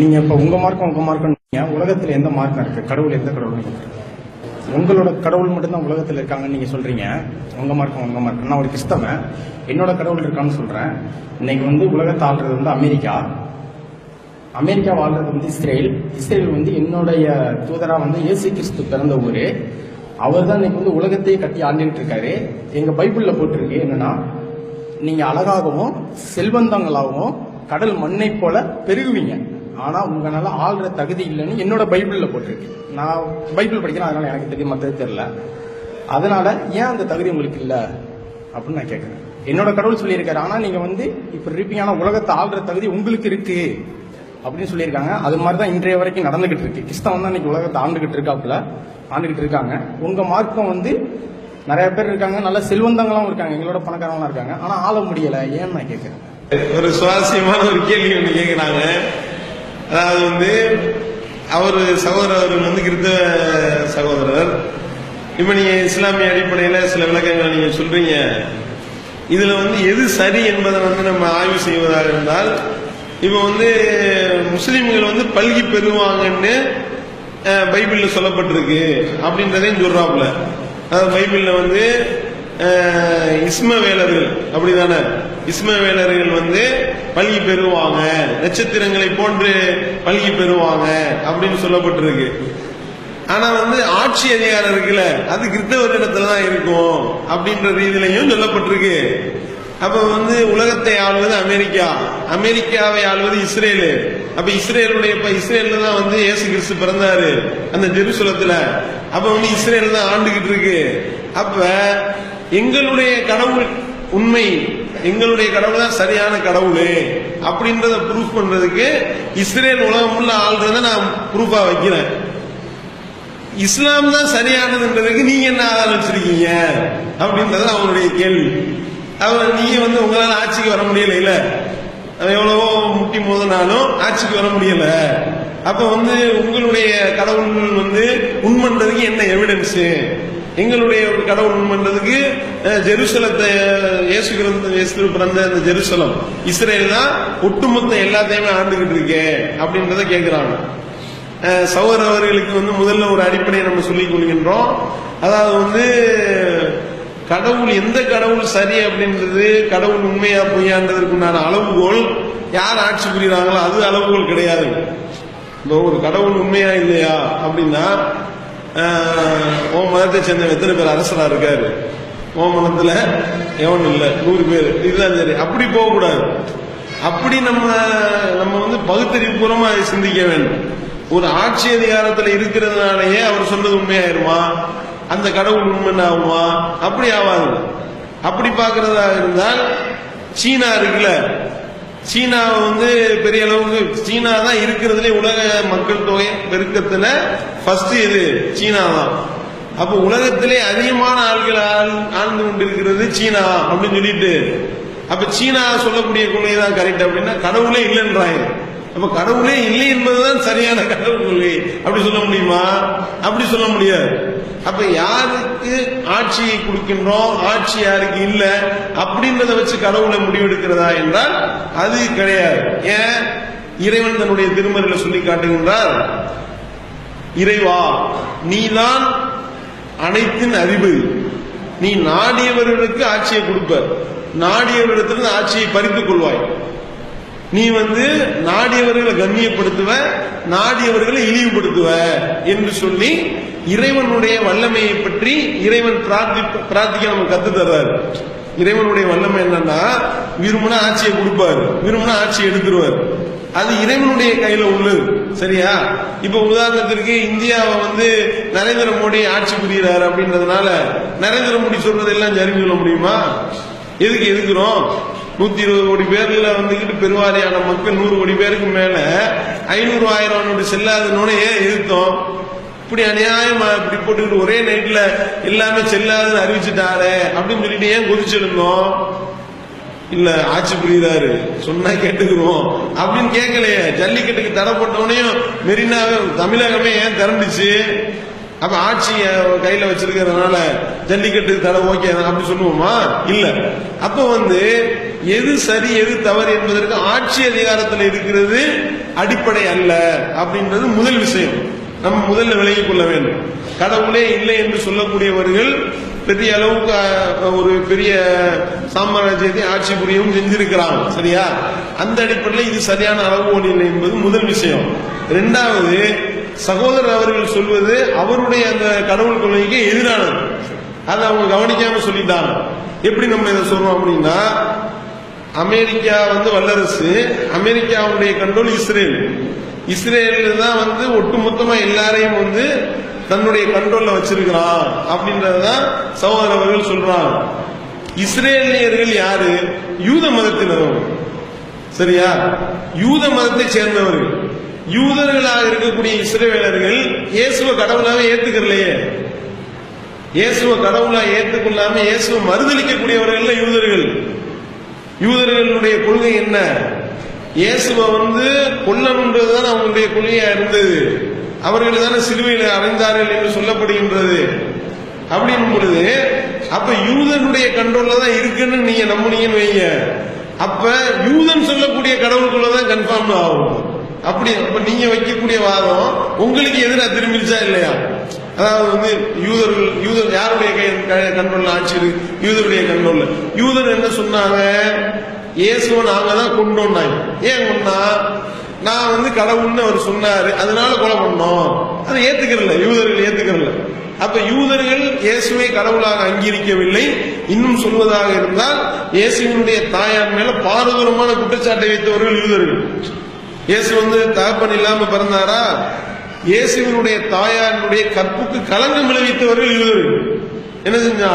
நீங்க இப்ப உங்க மார்க்கம் உங்க மார்க்கம் உலகத்துல எந்த மார்க்கம் இருக்கு? கடவுள் எந்த கடவுள் உங்களோட கடவுள் மட்டும்தான் உலகத்துல இருக்காங்கன்னு நீங்க சொல்றீங்க. உங்க மார்க்கம் உங்க மார்க்கம் நான் ஒரு கிறிஸ்தவன். என்னோட கடவுள் இருக்கான்னு சொல்றேன். இன்னைக்கு வந்து உலகத்தை ஆள்றது வந்து அமெரிக்கா. அமெரிக்கா வாழ்றது வந்து இஸ்ரேல். இஸ்ரேல் வந்து என்னுடைய தூதரா வந்து இயேசு கிறிஸ்து பிறந்த ஊர். அவர் தான் இன்னைக்கு வந்து உலகத்தையே கட்டி ஆண்டுகிட்டு இருக்காரு. எங்க பைபிள்ல போட்டிருக்கு என்னன்னா நீங்க அழகாகவும் செல்வந்தங்களாகவும் கடல் மண்ணை போல பெருகுவீங்க. ஆனால் உங்களால் ஆள்ற தகுதி இல்லைன்னு என்னோட பைபிளில் போட்டிருக்கு. நான் பைபிள் படிக்கிறேன் அதனால் எனக்கு தெரியும் மற்றது தெரியல. அதனால் ஏன் அந்த தகுதி உங்களுக்கு இல்லை? அப்படின்னு நான் கேட்குறேன் என்னோட கடவுள் சொல்லியிருக்காரு ஆனால் நீங்கள் வந்து இப்போ இருப்பீங்க உலகத்தை ஆள்ற தகுதி உங்களுக்கு இருக்கு. அப்படின்னு சொல்லியிருக்காங்க. அது மாதிரி தான் இன்றைய வரைக்கும் நடந்துகிட்டு இருக்கு. கிறிஸ்தவம் தான் இன்னைக்கு உலகத்தை ஆண்டுகிட்டு இருக்காப்புல ஆண்டுகிட்டு இருக்காங்க. உங்கள் மார்க்கம் வந்து நிறைய பேர் இருக்காங்க நல்ல செல்வந்தங்களும் இருக்காங்க எங்களோட பணக்காரங்களாம் இருக்காங்க. ஆனால் ஆள முடியல. ஏன்னு நான் கேட்குறேன் ஒரு சுவாரஸ்யமான ஒரு கேள்வி ஒன்று கேட்குறாங்க அதாவது வந்து அவர் சகோதரர் வந்து கிறித்தவ சகோதரர். இப்போ நீங்க இஸ்லாமிய அடிப்படையில் சில விளக்கங்களை நீங்க சொல்றீங்க. இதுல வந்து எது சரி என்பதை வந்து நம்ம ஆய்வு செய்வதாக இருந்தால் இப்போ வந்து முஸ்லிம்கள் வந்து பல்கி பெறுவாங்கன்னு பைபிளில் பைபிள்ல சொல்லப்பட்டிருக்கு. அப்படின்றதையும் சொல்கிறாப்புல அதாவது பைபிள்ல வந்து அஹ், இஸ்மவேலர்கள் அப்படிதானே? இஸ்மவேலர்கள் வந்து பல்கி பெறுவாங்க. நட்சத்திரங்களை போன்று பல்கி பெறுவாங்க அப்படின்னு சொல்லப்பட்டிருக்கு. ஆனா வந்து ஆட்சி அதிகாரம் இருக்குல்ல அது கிறிஸ்தவரிடத்துல தான் இருக்கும் அப்படின்ற ரீதியிலையும் சொல்லப்பட்டிருக்கு. அப்ப வந்து உலகத்தை ஆளுவது அமெரிக்கா. அமெரிக்காவை ஆளுவது இஸ்ரேலு. அப்ப இஸ்ரேலுடைய இப்ப இஸ்ரேல்ல தான் வந்து இயேசு கிறிஸ்து பிறந்தாரு அந்த ஜெருசலத்துல. அப்ப வந்து இஸ்ரேல் தான் ஆண்டுகிட்டு இருக்கு. அப்ப எங்களுடைய கடவுள் உண்மை எங்களுடைய கடவுள் தான் சரியான கடவுள் அப்படின்றத ப்ரூஃப் பண்றதுக்கு இஸ்ரேல் உலகம் உள்ள ஆள்றத நான் ப்ரூஃபா வைக்கிறேன். இஸ்லாம் தான் சரியானதுன்றதுக்கு நீங்க என்ன ஆதாரம் வச்சிருக்கீங்க? அப்படின்றது அவங்களுடைய கேள்வி. அவன் நீங்க வந்து உங்களால ஆட்சிக்கு வர முடியல இல்ல? எவ்வளவோ முட்டி மோதினாலும் ஆட்சிக்கு வர முடியல. அப்ப வந்து உங்களுடைய கடவுள் வந்து உண்மன்றதுக்கு என்ன எவிடன்ஸ் எங்களுடைய ஒரு கடவுள் உண்மைன்றதுக்கு ஜெருசலத்தை இயேசு இயேசு பிறந்த அந்த ஜெருசலம். இஸ்ரேல் தான் ஒட்டுமொத்த எல்லாத்தையுமே ஆண்டுகிட்டு இருக்கே அப்படின்றத கேட்கிறாங்க அஹ் அவர்களுக்கு வந்து முதல்ல ஒரு அடிப்படையை நம்ம சொல்லிக் கொள்கின்றோம். அதாவது வந்து கடவுள் எந்த கடவுள் சரி அப்படின்றது கடவுள் உண்மையா பொய்யான்றதுக்குண்டான அளவுகோல் யார் ஆட்சி புரியுறாங்களோ அது அளவுகோல் கிடையாது. இப்போ ஒரு கடவுள் உண்மையா இல்லையா அப்படின்னா ஓ மதத்தை சேர்ந்த எத்தனை பேர் அரசரா இருக்காரு? ஓ மதத்துல எவன் இல்லை. நூறு பேர். இதுதான் சரி அப்படி போகக்கூடாது. அப்படி நம்ம நம்ம வந்து பகுத்தறிவுபூர்வமா அதை சிந்திக்க வேண்டும். ஒரு ஆட்சி அதிகாரத்துல இருக்கிறதுனாலயே அவர் சொன்னது உண்மையாயிருமா? அந்த கடவுள் உண்மை ஆகுமா அப்படி ஆகாது அப்படி பார்க்கறதா இருந்தால் சீனா இருக்குல்ல. சீனா வந்து பெரிய அளவுக்கு சீனா தான் இருக்கிறதுலே உலக மக்கள் தொகை பெருக்கத்துல ஃபர்ஸ்ட் இது சீனா தான். அப்ப உலகத்திலே அதிகமான ஆள்கள் ஆழ்ந்து கொண்டிருக்கிறது சீனா அப்படின்னு சொல்லிட்டு. அப்ப சீனா சொல்லக்கூடிய கொள்கை தான் கரெக்ட் அப்படின்னா கடவுளே இல்லைன்றாங்க. அப்ப கடவுளே இல்லை என்பதுதான் சரியான கடவுள். அப்படி சொல்ல முடியுமா? அப்படி சொல்ல முடியாது. அப்ப யாருக்கு ஆட்சியை கொடுக்கின்றோம் ஆட்சி யாருக்கு இல்ல அப்படின்றத வச்சு கடவுளை முடிவெடுக்கிறதா என்றால் அது கிடையாது. ஏன்? இறைவன் தன்னுடைய திருமறையில சொல்லி காட்டுகின்றார் இறைவா நீதான் அனைத்தின் அதிபதி நீ நாடியவர்களுக்கு ஆட்சியை கொடுப்ப. நாடியவரிடத்திலிருந்து ஆட்சியை பறித்துக் கொள்வாய். நீ வந்து நாடியவர்களை கண்ணியப்படுத்துவ நாடியவர்களை இழிவுபடுத்துவ என்று சொல்லி இறைவனுடைய வல்லமையை பற்றி இறைவன் பிரார்த்தி பிரார்த்திக்க நமக்கு கத்து தர்றாரு. இறைவனுடைய வல்லமை என்னன்னா விரும்பினா ஆட்சியை கொடுப்பாரு விரும்பினா ஆட்சியை எடுத்துருவார். அது இறைவனுடைய கையில உள்ளது சரியா? இப்ப உதாரணத்திற்கு இந்தியாவை வந்து நரேந்திர மோடி ஆட்சி புரிகிறார் அப்படின்றதுனால நரேந்திர மோடி சொல்றதெல்லாம் சரி சொல்ல முடியுமா? எதுக்கு எதுக்குறோம்? நூத்தி இருபது கோடி பேர்ல வந்துகிட்டு பெருவாரியான மக்கள் நூறு கோடி பேருக்கு மேல ஐநூறு ஆயிரம் நோட்டு செல்லாதனோட ஏன் எதிர்த்தோம்? இப்படி அநியாயமா இப்படி போட்டுக்கிட்டு ஒரே நைட்ல எல்லாமே செல்லாதுன்னு அறிவிச்சுட்டாரே அப்படின்னு சொல்லிட்டு ஏன் குதிச்சிருந்தோம்? இல்ல ஆட்சி புரியுறாரு. சொன்னா கேட்டுக்கிறோம் அப்படின்னு கேட்கலையே. ஜல்லிக்கட்டுக்கு தடை போட்டவனையும் மெரினாவே தமிழகமே ஏன் திரண்டுச்சு? அப்ப ஆட்சிய கையில வச்சிருக்கிறதுனால ஜல்லிக்கட்டு தடை ஓகே அப்படி சொல்லுவோமா? இல்ல. அப்ப வந்து எது சரி எது தவறு என்பதற்கு ஆட்சி அதிகாரத்தில் இருக்கிறது அடிப்படை அல்ல அப்படின்றது முதல் விஷயம். நம்ம முதல்ல விலகிக் கொள்ள வேண்டும். கடவுளே இல்லை என்று சொல்லக்கூடியவர்கள் பெரிய அளவுக்கு ஒரு பெரிய சாம்ராஜ்யத்தை ஆட்சி புரியவும் செஞ்சிருக்கிறாங்க சரியா? அந்த அடிப்படையில் இது சரியான அளவுகோல் இல்லை என்பது முதல் விஷயம். இரண்டாவது சகோதரர் அவர்கள் சொல்வது அவருடைய அந்த கடவுள் கொள்கைக்கு எதிரானது. அதை அவங்க கவனிக்காம சொல்லிட்டாங்க. எப்படி நம்ம இதை சொல்றோம் அப்படின்னா அமெரிக்கா வந்து வல்லரசு அமெரிக்காவுடைய கண்ட்ரோல் இஸ்ரேல். இஸ்ரேல் தான் வந்து ஒட்டுமொத்தமா எல்லாரையும் வந்து தன்னுடைய கண்ட்ரோல்ல வச்சிருக்கிறான் அப்படின்றதுதான் சகோதரர் அவர்கள் சொல்றாங்க. இஸ்ரேலியர்கள் யாரு? யூத மதத்தினர் சரியா? யூத மதத்தை சேர்ந்தவர்கள். யூதர்களாக இருக்கக்கூடிய இஸ்ரேலர்கள் இயேசுவ கடவுளாக ஏத்துக்கிறலையே. இயேசுவ கடவுளா ஏற்றுக்கொள்ளாம இயேசுவ மறுதளிக்கக்கூடியவர்கள் யூதர்கள். யூதர்களுடைய கொள்கை என்ன? இயேசுவை வந்து கொல்லணுன்றதுதான் அவங்களுடைய கொள்கையா இருந்தது. அவர்கள் தானே சிலுவையில் அடைந்தார்கள் என்று சொல்லப்படுகின்றது. அப்படின் பொழுது அப்ப யூதனுடைய கண்ட்ரோல்ல தான் இருக்குன்னு நீங்க நம்புனீங்கன்னு வைங்க. அப்ப யூதன் சொல்லக்கூடிய கடவுளுக்குள்ளதான் கன்ஃபார்ம் ஆகும். அப்படி அப்ப நீங்க வைக்கக்கூடிய வாதம் உங்களுக்கு எதிராக திரும்பிடுச்சா இல்லையா? அதாவது வந்து யூதர்கள் யூதர் யாருடைய கண்ட்ரோல்ல ஆட்சி இருக்கு யூதருடைய கண்ட்ரோல்ல யூதர் என்ன சொன்னாங்க? இயேசுவை நாங்க தான் கொண்டோம்னாங்க. ஏன் கொண்டா? நான் வந்து கடவுள்னு அவர் சொன்னாரு. அதனால கொலை பண்ணோம். அதை ஏத்துக்கிறல யூதர்கள் ஏத்துக்கிறல அப்ப யூதர்கள் இயேசுவை கடவுளாக அங்கீகரிக்கவில்லை. இன்னும் சொல்வதாக இருந்தால் இயேசுவினுடைய தாயார் மேல பாரதூரமான குற்றச்சாட்டை வைத்தவர்கள் யூதர்கள். இயேசு வந்து தகப்பன் இல்லாம பிறந்தாரா? இயேசுவினுடைய தாயாரினுடைய கற்புக்கு களங்கம் விளைவித்தவர்கள் யூதர்கள் என்ன செஞ்சா?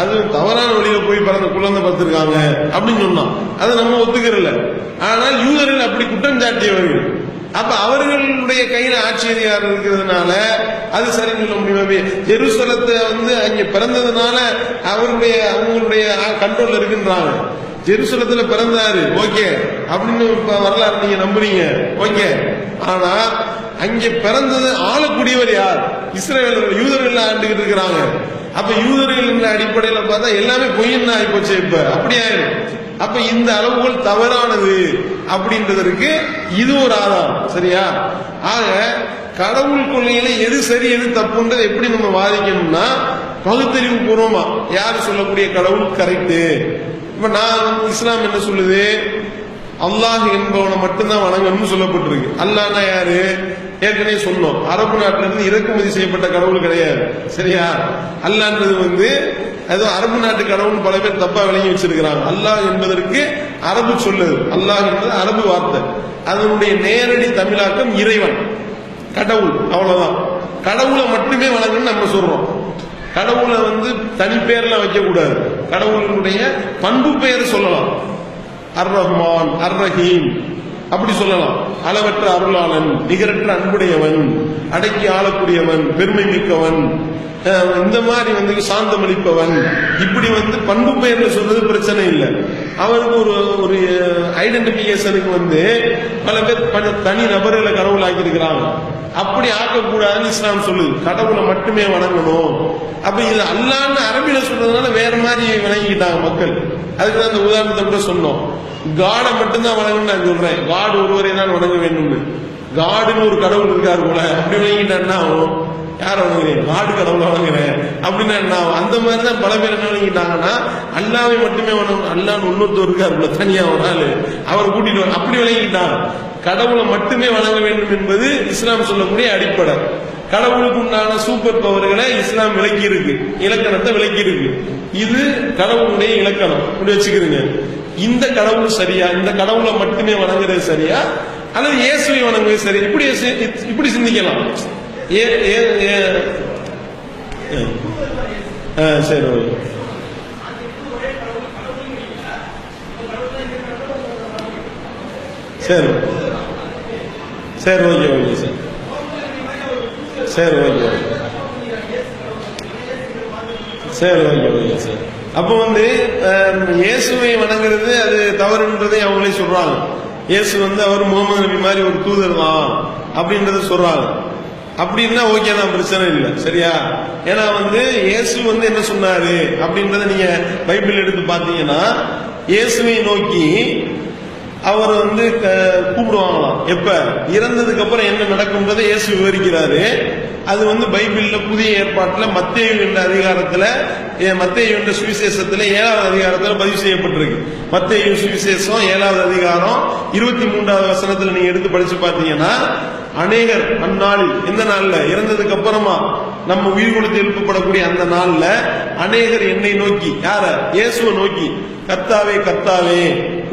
அது தவறான வழியில போய் பிறந்த குழந்தை பார்த்திருக்காங்க அப்படின்னு சொன்னான். அதை நம்ம ஒத்துக்கிறல ஆனால் யூதர்கள் அப்படி குற்றம் சாட்டியவர்கள். அப்ப அவர்களுடைய கையில ஆட்சி இருக்கிறதுனால அது சரி சொல்ல முடியுமே ஜெருசலத்தை வந்து அங்க பிறந்ததுனால அவருடைய அவங்களுடைய கண்ட்ரோல் இருக்குன்றாங்க. ஜெருசலத்துல பிறந்தாரு. ஓகே. அப்படின்னு வரலாறு நீங்க நம்புறீங்க. ஓகே. ஆனா அங்க பிறந்தது ஆளக்கூடியவர் யார்? இஸ்ரேலர்கள் யூதர்கள் ஆண்டுகிட்டு இருக்கிறாங்க. அப்ப யூதர்கள் அடிப்படையில பார்த்தா எல்லாமே பொய்யன்னு தான் போச்சு இப்ப. அப்படி ஆயிடும் அப்ப இந்த அளவுகள் தவறானது அப்படின்றதற்கு இது ஒரு ஆதாரம். சரியா? ஆக கடவுள் கொள்கையில எது சரி எது தப்புன்றது எப்படி நம்ம வாதிக்கணும்னா பகுத்தறிவு பூர்வமா. யார் சொல்லக்கூடிய கடவுள்? கரெக்ட் இப்ப நான் இஸ்லாம் என்ன சொல்லுது? அல்லாஹ் என்பவனை மட்டும்தான் வணங்கணும்னு சொல்லப்பட்டிருக்கு. அல்லாஹ்னா யாரு? ஏற்கனவே சொன்னோம். அரபு நாட்டில இருந்து இறக்குமதி செய்யப்பட்ட கடவுள் கிடையாது. சரியா? அல்லான்றது வந்து அது அரபு நாட்டு கடவுள் பல பேர் தப்பா விளங்கி வச்சிருக்கிறாங்க. அல்லாஹ் என்பதற்கு அரபு சொல்லுது. அல்லாஹ் என்பது அரபு வார்த்தை. அதனுடைய நேரடி தமிழாக்கம் இறைவன். கடவுள். அவ்வளவுதான். கடவுளை மட்டுமே வணங்கணும்னு நம்ம சொல்றோம். கடவுளை வந்து தனி பேர்ல வைக்க கூடாது கடவுளுடைய பண்பு பெயர் சொல்லலாம். அர் ரஹ்மான் அர் ரஹீம் அப்படி சொல்லலாம். அளவற்ற அருளாளன் நிகரற்ற அன்புடையவன் அடக்கி ஆளக்கூடியவன் பெருமை மிக்கவன் இந்த மாதிரி வந்து சாந்தம் அளிப்பவன் இப்படி வந்து பண்பு பெயர்னு சொல்றது பிரச்சனை இல்லை. அவருக்கு ஒரு ஒரு ஐடென்டிபிகேஷனுக்கு வந்து பல பேர் தனி நபர்களை கடவுள் ஆக்கியிருக்கிறாங்க அப்படி ஆக்கக்கூடாதுன்னு இஸ்லாம் சொல்லுது. கடவுளை மட்டுமே வணங்கணும். அப்ப இது அல்லான்னு அரபியில சொல்றதுனால வேற மாதிரி விளங்கிக்கிட்டாங்க மக்கள். அதுக்கு தான் அந்த உதாரணத்தை கூட சொன்னோம். காடை மட்டும்தான் வணங்கணும்னு நான் சொல்றேன். காடு ஒருவரை தான் வணங்க வேண்டும்னு. காடுன்னு ஒரு கடவுள் இருக்காரு போல. அப்படி வணங்கிட்டா ஆகும் யார் வணங்குறேன் காடு கடவுளை வணங்குறேன். அப்படின்னா என்ன? ஆகும்? அந்த மாதிரி தான் பல பேர் என்ன வணங்கிட்டாங்கன்னா அல்லாவை மட்டுமே வணங்கும் அல்லான்னு இன்னொருத்தர் இருக்காரு தனியா ஒரு நாள் அவர் கூட்டிட்டு அப்படி வணங்கிட்டாங்க கடவுளை மட்டுமே வணங்க வேண்டும் என்பது இஸ்லாம் சொல்லக்கூடிய அடிப்படை. கடவுளுக்கு உண்டான சூப்பர் பவர்களை இஸ்லாம் விளக்கி இருக்கு இலக்கணத்தை விளக்கி இருக்கு இது கடவுளுடைய இலக்கணம். இப்படி வச்சுக்கிறீங்க. இந்த கடவுள் சரியா? இந்த கடவுளை மட்டுமே வணங்குறது சரியா? அல்லது இயேசுவை வணங்குவது சரி? இப்படி இப்படி சிந்திக்கலாம். ஏ ஏ ஏ- ஆ, சரி ஓகே. சரி சரி ஓகே ஓகே சார். சரி ஓகே ஓகே. சரி ஓகே ஓகே சார். அப்போ வந்து இயேசுவை வணங்குறது அது தவறுன்றதை அவங்களே சொல்றாங்க. இயேசு வந்து அவர் முகமது நபி மாதிரி ஒரு தூதர் தான் அப்படின்றத சொல்றாங்க. அப்படின்னா ஓகே தான் பிரச்சனை இல்லை. சரியா? ஏன்னா வந்து இயேசு வந்து என்ன சொன்னாரு? அப்படின்றத நீங்க பைபிள் எடுத்து பார்த்தீங்கன்னா இயேசுவை நோக்கி அவர் வந்து க- கூப்பிடுவாங்களாம். எப்ப? இறந்ததுக்கு அப்புறம் என்ன நடக்கும்ன்றதை இயேசு விவரிக்கிறாரு. அது வந்து பைபிள்ல புதிய ஏற்பாட்டுல மத்திய என்ற அதிகாரத்துல மத்திய என்ற சுவிசேஷத்துல ஏழாவது அதிகாரத்துல பதிவு செய்யப்பட்டிருக்கு. மத்திய சுவிசேஷம் ஏழாவது அதிகாரம் இருபத்தி மூன்றாவது வசனத்துல நீங்க எடுத்து படிச்சு பார்த்தீங்கன்னா அநேகர் அந்நாளில் எந்த நாள்ல? இறந்ததுக்கு அப்புறமா நம்ம உயிர் கொடுத்து எழுப்பப்படக்கூடிய அந்த நாள்ல அநேகர் என்னை நோக்கி யார? இயேசுவை நோக்கி கத்தாவே கத்தாவே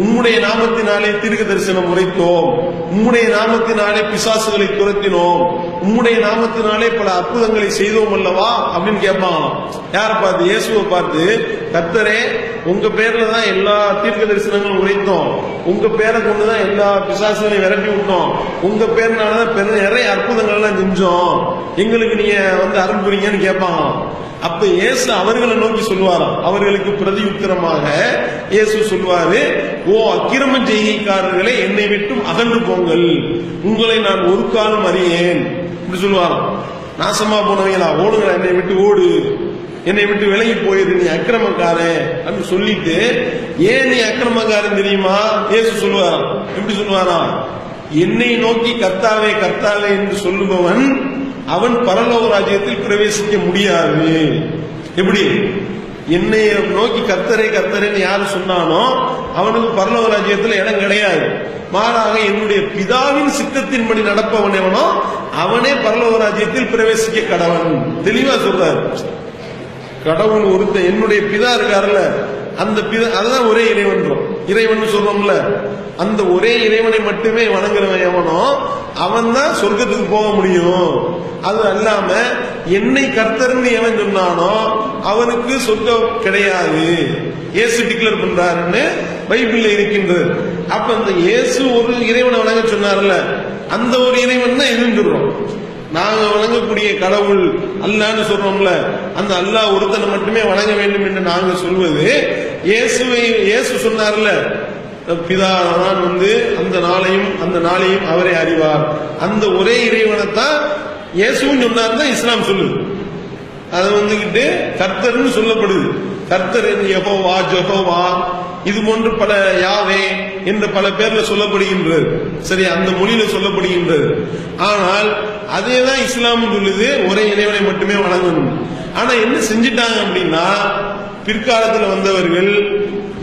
உம்முடைய நாமத்தினாலே தீர்க்க தரிசனம் உரைத்தோம் உம்முடைய நாமத்தினாலே பிசாசுகளை துரத்தினோம். உம்முடைய நாமத்தினாலே பல அற்புதங்களை செய்தோம் அல்லவா? அப்படின்னு கேட்பாங்களாம் யார பார்த்து இயேசுவை பார்த்து கத்தரே உங்க பேர்ல தான் எல்லா தீர்க்க தரிசனங்களும் உரைத்தோம். உங்க பேரை கொண்டுதான் எல்லா பிசாசுகளையும் விரட்டி விட்டோம். உங்க பேர்னாலதான் பெரிய நிறைய அற்புதங்கள் எல்லாம் செஞ்சோம். எங்களுக்கு நீங்க வந்து அருள் புரிங்கன்னு கேட்பாங்களாம் அப்ப இயேசு அவர்களை நோக்கி சொல்லுவாராம். அவர்களுக்கு பிரதி உத்திரமாக இயேசு சொல்வாரு ஓ அக்கிரம செய்கைக்காரர்களை என்னை விட்டும் அகன்று போங்கள். உங்களை நான் ஒரு காலம் அறியேன். இப்படி சொல்லுவாராம். நாசமா போனவங்களா ஓடுங்களா என்னை விட்டு ஓடு. என்னை விட்டு விலகி போயிரு நீ அக்கிரமக்காரன் அப்படின்னு சொல்லிட்டு ஏன் நீ அக்கிரமக்காரன் தெரியுமா? ஏசு சொல்லுவாராம். எப்படி சொல்லுவாராம்? என்னை நோக்கி கர்த்தாவே கர்த்தாவே என்று சொல்லுபவன் அவன் பரலோக ராஜ்யத்தில் பிரவேசிக்க முடியாது. எப்படி? என்னை நோக்கி கர்த்தரை கர்த்தரைன்னு யாரு சொன்னானோ அவனுக்கு பரலோக ராஜ்யத்தில் இடம் கிடையாது. மாறாக என்னுடைய பிதாவின் சித்தத்தின்படி நடப்பவன் எவனோ அவனே பரலோக ராஜ்யத்தில் பிரவேசிக்க கடவன். தெளிவா சொல்றாரு. கடவுள் ஒருத்த என்னுடைய பிதா இருக்காருல்ல அந்த பிதா அதுதான் ஒரே இறைவன். இறைவன் சொல்றோம்ல அந்த ஒரே இறைவனை மட்டுமே வணங்குறவன் எவனோ அவன் தான் சொர்க்கத்துக்கு போக முடியும். அது அல்லாம என்னை கர்த்தர்னு எவன் சொன்னானோ அவனுக்கு சொர்க்கம் கிடையாது. இயேசு டிக்ளேர் பண்றாருன்னு பைபிள்ல இருக்கின்றது. அப்ப அந்த இயேசு ஒரு இறைவனை வணங்க சொன்னார்ல அந்த ஒரு இறைவன் தான் எதுன்னு நாங்க வணங்கக்கூடிய கடவுள் அல்லான்னு சொல்றோம்ல அந்த அல்லாஹ் ஒருத்தனை மட்டுமே வணங்க வேண்டும் என்று நாங்க சொல்வது இயேசுவை இயேசு சொன்னார்ல பிதாதான் வந்து அந்த நாளையும் அந்த நாளையும் அவரே அறிவார். அந்த ஒரே இறைவனைத்தான் இயேசுவும் சொன்னார் தான் இஸ்லாம் சொல்லுது. அதை வந்துகிட்டு கர்த்தர்னு சொல்லப்படுது. கர்த்தர் யகோவா ஜெகோவா இது போன்று பல யாவே என்று பல பேர்ல சொல்லப்படுகின்றது. சரி அந்த மொழியில சொல்லப்படுகின்றது. ஆனால் அதே தான் இஸ்லாம் சொல்லுது ஒரே இறைவனை மட்டுமே வழங்கணும் ஆனா என்ன செஞ்சிட்டாங்க அப்படின்னா பிற்காலத்தில் வந்தவர்கள்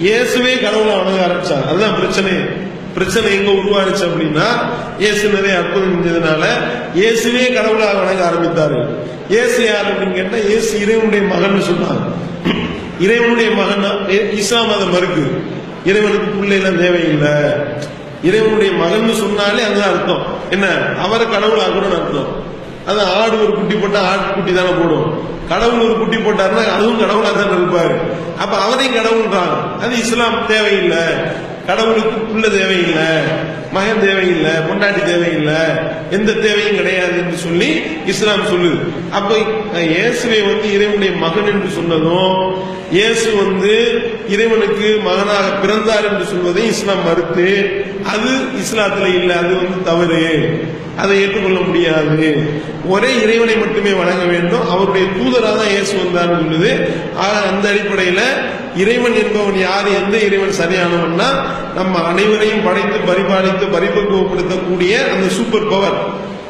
இயேசுவே கடவுளை வணங்க ஆரம்பிச்சாங்க அதுதான் பிரச்சனை. பிரச்சனை எங்க உருவானுச்சு அப்படின்னா இயேசு நிறைய அற்புதம் செஞ்சதுனால இயேசுவே கடவுளாக வணங்க ஆரம்பித்தாரு. இயேசு யார் அப்படின்னு கேட்டா இயேசு இறைவனுடைய மகன் சொன்னாங்க. இறைவனுடைய மகன் இஸ்லாம் அதை மறுக்கு. இறைவனுக்கு பிள்ளை எல்லாம் தேவையில்லை. இறைவனுடைய மகன் சொன்னாலே அதுதான் அர்த்தம். என்ன? அவரை கடவுளாகணும்னு அர்த்தம். அது ஆடு ஒரு குட்டி போட்டா ஆட்டு குட்டி தானே போடும். கடவுள் ஒரு குட்டி போட்டாருன்னா அதுவும் கடவுளா தானே இருப்பாரு. அப்ப அவரையும் கடவுள்ன்றாங்க. அது இஸ்லாம் தேவையில்லை. கடவுளுக்கு புள்ள தேவையில்லை மகன் தேவையில்லை பொண்டாட்டி தேவையில்லை எந்த தேவையும் கிடையாது என்று சொல்லி இஸ்லாம் சொல்லுது. அப்ப இயேசுவை வந்து இறைவனுடைய மகன் என்று சொன்னதும் இயேசு வந்து இறைவனுக்கு மகனாக பிறந்தார் என்று சொல்வதை இஸ்லாம் மறுத்து அது இஸ்லாத்துல இல்லை அது வந்து தவறு. அதை ஏற்றுக்கொள்ள முடியாது. ஒரே இறைவனை மட்டுமே வணங்க வேண்டும். அவருடைய தூதராக தான் இயேசு வந்தார்னு சொல்லுது. அந்த அடிப்படையில இறைவன் என்பவன் யார் எந்த இறைவன் சரியானவன்னா நம்ம அனைவரையும் படைத்து பரிபாலித்து பரிபக்குவப்படுத்தக்கூடிய அந்த சூப்பர் பவர்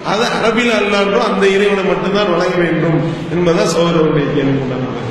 அது அரபில் அல்லான்றோ அந்த இறைவனை மட்டும்தான் வழங்க வேண்டும் என்பதுதான் சோதரனுடைய கேள்வி கொண்டாடுறது